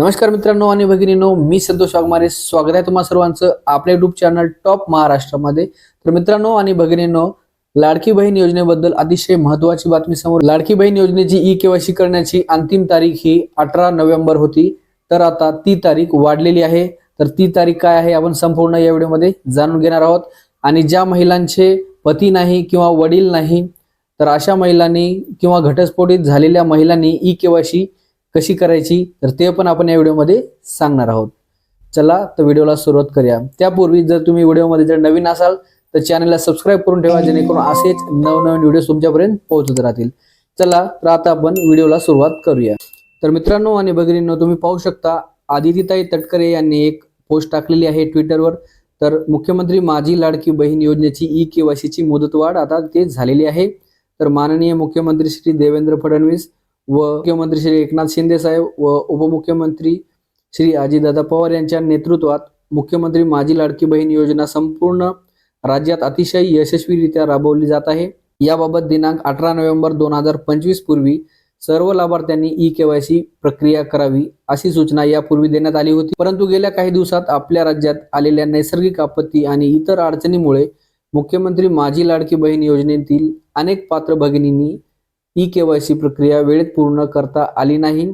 नमस्कार मित्रांनो आणि भगिनींनो मी संतोष वाघमारे. स्वागत आहे तुम्हा सर्वांचं आपल्या युट्यूब चॅनल टॉप महाराष्ट्रामध्ये तर मित्रांनो आणि भगिनींनो लाडकी बहीण योजनेबद्दल अतिशय महत्वाची बातमी समोर लाडकी बहीण योजनेची ई केवायसी करण्याची अंतिम तारीख ही अठरा नोव्हेंबर होती. तर आता ती तारीख वाढलेली आहे. तर ती तारीख काय आहे आपण संपूर्ण या व्हिडिओमध्ये जाणून घेणार आहोत. आणि ज्या महिलांचे पती नाही किंवा वडील नाही तर अशा महिलांनी किंवा घटस्फोटित झालेल्या महिलांनी ई केवायसी कशी करायची तर ते पण आपण या व्हिडिओमध्ये सांगणार आहोत. चला तर व्हिडिओला सुरुवात करूया. त्यापूर्वी जर तुम्ही व्हिडिओमध्ये जर नवीन असाल तर चॅनलला सबस्क्राईब करून ठेवा जेणेकरून असेच नवनवीन व्हिडिओ तुमच्यापर्यंत पोहोचत राहतील. चला तर आता आपण व्हिडिओला सुरुवात करूया. तर मित्रांनो आणि भगिनींनो तुम्ही पाहू शकता आदितीताई तटकरे यांनी एक पोस्ट टाकलेली आहे ट्विटरवर. तर मुख्यमंत्री माझी लाडकी बहीण योजनेची ई केवायसीची मुदतवाढ आता ते झालेली आहे. तर माननीय मुख्यमंत्री श्री देवेंद्र फडणवीस व मुख्यमंत्री श्री एकनाथ शिंदे साहेब व उपमुख्यमंत्री श्री अजितदादा पवार यांच्या नेतृत्वात मुख्यमंत्री माझी लाडकी बहीण योजना संपूर्ण राज्यात अतिशय यशस्वीरित्या राबवली जात आहे. याबाबत दिनांक अठरा नोव्हेंबर दोन हजार पंचवीस पूर्वी सर्व लाभार्थ्यांनी ई केवायसी प्रक्रिया करावी अशी सूचना यापूर्वी देण्यात आली होती. परंतु गेल्या काही दिवसात आपल्या राज्यात आलेल्या नैसर्गिक आपत्ती आणि इतर अडचणीमुळे मुख्यमंत्री माझी लाडकी बहीण योजनेतील अनेक पात्र भगिनींनी ई केवायसी प्रक्रिया वेळेत पूर्ण करता आली नाही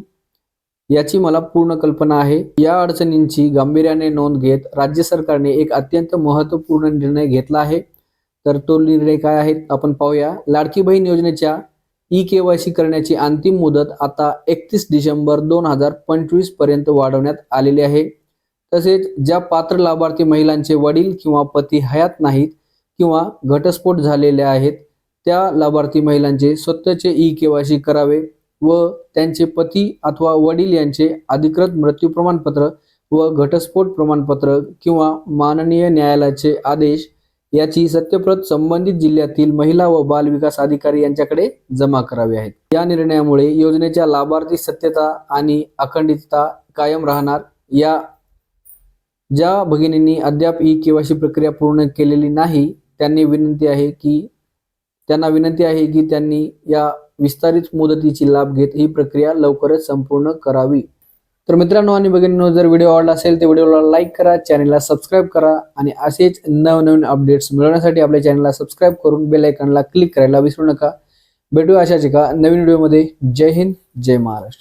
याची मला पूर्ण कल्पना आहे. या अडचणींची गांभीर्याने नोंद घेत राज्य सरकारने एक अत्यंत महत्त्वपूर्ण निर्णय घेतला आहे. तर तो निर्णय काय आहे आपण पाहूया. लाडकी बहीण योजनेच्या ई के वाय सी करण्याची अंतिम मुदत आता एकतीस डिसेंबर दोन हजार पंचवीसपर्यंत वाढवण्यात आलेली आहे. तसेच ज्या पात्र लाभार्थी महिलांचे वडील किंवा पती हयात नाहीत किंवा घटस्फोट झालेले आहेत त्या लाभार्थी महिलांचे स्वतःचे ई केवायसी करावे व त्यांचे पती अथवा वडील यांचे अधिकृत मृत्यू प्रमाणपत्र व घटस्फोट प्रमाणपत्र किंवा माननीय न्यायालयाचे आदेश याची सत्यप्रत संबंधित जिल्ह्यातील महिला व बाल विकास अधिकारी यांच्याकडे जमा करावे आहेत. या निर्णयामुळे योजनेच्या लाभार्थी सत्यता आणि अखंडितता कायम राहणार. या ज्या भगिनींनी अद्याप ई केवायसी प्रक्रिया पूर्ण केलेली नाही त्यांनी विनंती आहे की त्यांना विनंती आहे की त्यांनी या विस्तारित मुदतीची लाभ घेत ही प्रक्रिया लवकरच संपूर्ण करावी. तर मित्रांनो आणि भगिनींनो जर व्हिडिओ आवडला असेल तर व्हिडिओला लाईक करा चॅनलला सबस्क्राईब करा आणि असेच नवनवीन अपडेट्स मिळवण्यासाठी आपल्या चॅनलला सबस्क्राईब करून बेल आयकॉनला क्लिक करायला विसरू नका. भेटूया अशाच एका नवीन व्हिडिओमध्ये. जय हिंद जय महाराष्ट्र.